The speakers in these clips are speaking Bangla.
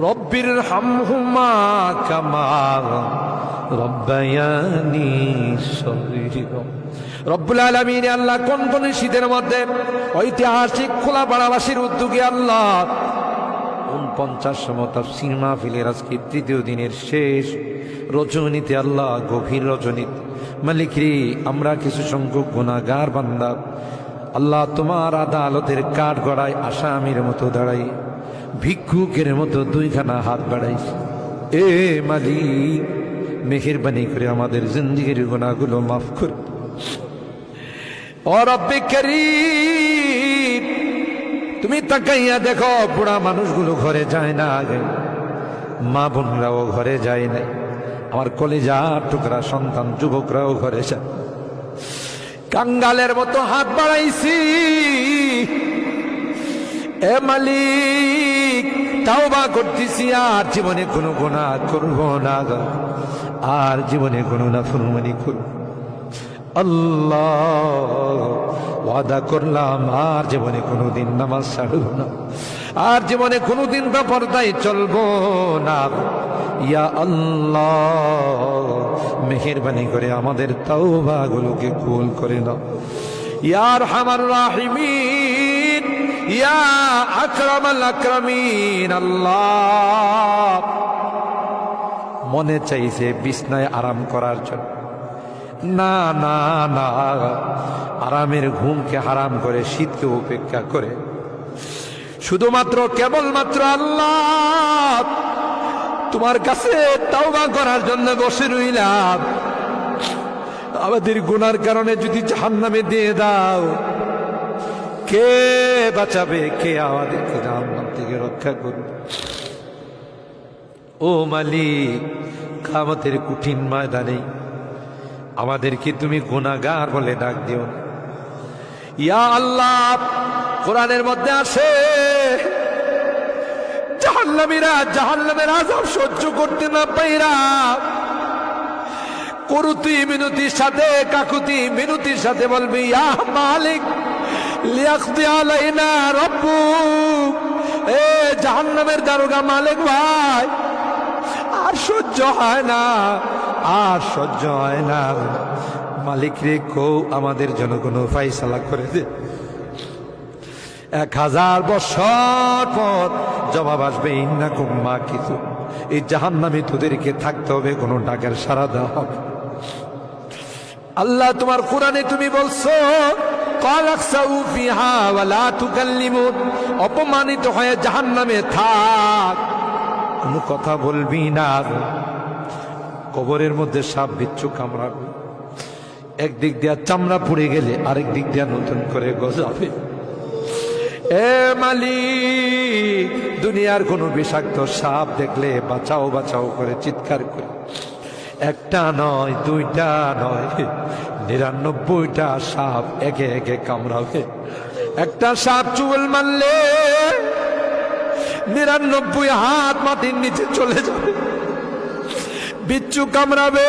রব্বির হামহুমা কামা রব্বায়ানি রব্বুল আলমিন আল্লাহ কোন কোন শীতের মধ্যে ঐতিহাসিক খোলা পাড়াবাসীর উদ্যোগে আল্লাহ উনপঞ্চাশতম তাফসির মাহফিলের আজকে তৃতীয় দিনের শেষ রজনীতে আল্লাহ গভীর রজনীতে মালিকরি আমরা কিছু সংখ্যক গুণাগার বান্দা আল্লাহ তোমার আদালতের কাঠ গড়ায় আসামির মতো দাঁড়াই ভিক্ষুকের মতো দুইখানা হাত বাড়াইছি এ মালিক, মেহেরবানি করে আমাদের জিন্দিগির গুণাগুলো মাফ করে। তুমি তাকাইয়া দেখো, বুড়া মানুষগুলো ঘরে যায় না আগে। মা বোনরাও ঘরে যায় নাই আমার কলেজা টুকরা সন্তান, যুবকরাও ঘরে যায়। কাঙ্গালের মতো হাত বাড়াইছি। এ মালিক তাও বা করতেছি আর জীবনে কোনো গোনা করব না। আর জীবনে কোনো না ফুরমানি করব আল্লাহ, ওয়াদা করলাম আর জীবনে কোনো দিন নামাজ ছাড়ব না। আর জীবনে কোনোদিন পর্দায় চলবো না। ইয়া আল্লাহ, মেহেরবানি করে আমাদের তাওবাগুলোকে কুল করে নাও। ইয়ার হামার রাহিমিন, ইয়া আকরামাল আকরামিন, আল্লাহ। মনে চাইছে বিছনায় আরাম করার জন্য। না না না, আরামের ঘুমকে হারাম করে শীতকে উপেক্ষা করে। শুধুমাত্র কেবলমাত্র আল্লাহ। তোমার কাছে তাওবা করার জন্য বসে রইলাম। আমাদের গুনার কারণে যদি জাহান্নামে দিয়ে দাও, কে বাঁচাবে? কে আমাদেরকে জাহান্নাম থেকে রক্ষা করবে? ও মালিক, কামতের কঠিন ময়দানে আমাদেরকে তুমি গুনাগার বলে ডাক দিও ইয়া আল্লাহ, কোরআনের মধ্যে আছে জাহান্নামীরা, জাহান্নামের আজাব সহ্য করতে না পাইরা করুতি মিনতির সাথে, কাকুতি মিনতির সাথে বলবি মালিক এ জাহান্নামের দারোগা মালিক ভাই, আর সহ্য হয় না, আর সহ্য হয় না। মালিক রে আমাদের জন্য কোনো ফাইসালা করে দে। এক হাজার বছর পর জবাব আসবে, ইন্না কুম্মা কিছু এই জাহান নামে তোদেরকে থাকতে হবে, কোনো ডাকের সারা দেওয়া হবে আল্লাহ তোমার কোরআনে তুমি বলছো অপমানিত হয়ে জাহান নামে থাক। কোন কথা বলবি না। কবরের মধ্যে সাপ বিচ্ছু কামড়াবে। একদিক দিয়া চামড়া পুড়ে গেলে আরেক দিক দিয়া নতুন করে গজাবে। এ মালিক, দুনিয়ার কোনো বিষাক্ত সাপ দেখলে বাঁচাও বাঁচাও করে চিৎকার করে। একটা নয়, দুইটা নয়, নিরানব্বইটা সাপ একে একে কামড়াবে। একটা সাপ চুল মারলে নিরানব্বই হাত মাটির নিচে চলে যাবে। বিচ্ছু কামড়াবে।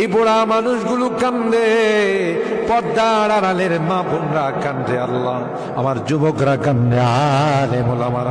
এই বুড়া মানুষগুলো কান্দে পর্দার আড়ালের মা বোনরা কান্দে, আল্লাহ, আমার যুবকরা কান্দে আলে মোলামারা।